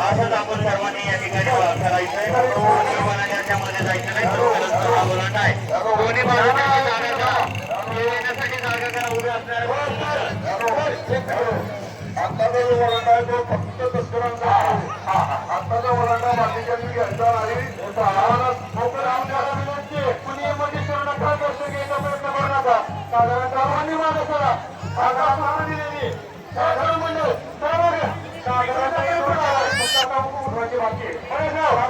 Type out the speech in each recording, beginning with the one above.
असंच आपण सर्वांनी या ठिकाणी करायचंय कोणी याच्यामध्ये जायचं नाही तो करत हा जागा येण्यासाठी जागा करा उभे आता जो आहे तो फक्त तस्करांचा आहे. आता जो बाकीच्यांनी घ्यायचा नाही करू नका घ्यायचा प्रयत्न करू नका साधारण सर्वांनी माझा सरा साधारण मागे दिलेली साधारण म्हणजे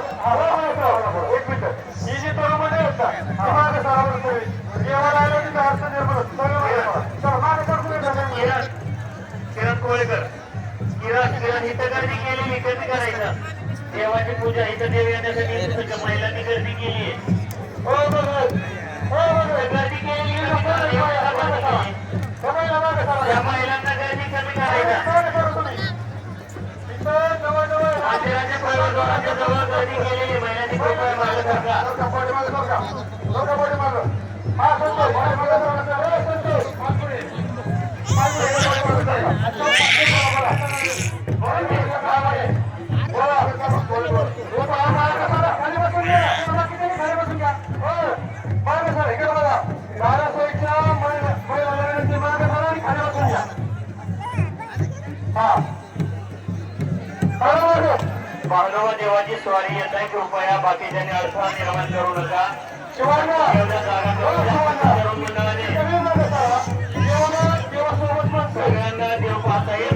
एक मिनिट ही जी तरुण आहेत ना, मागे निर्माण किरण किरण कोळेकर किरण किरण इथं गर्दी केलेली करायचं देवाची पूजा इथं देव येण्यासाठी महिलांनी गर्दी केली आहे. हो हो. Bora, bora, bora. देवाची स्वारी येत आहे कृपया बाकीच्यांनी अडथळा निर्माण करू नका. सगळ्यांना देव पाहता येईल.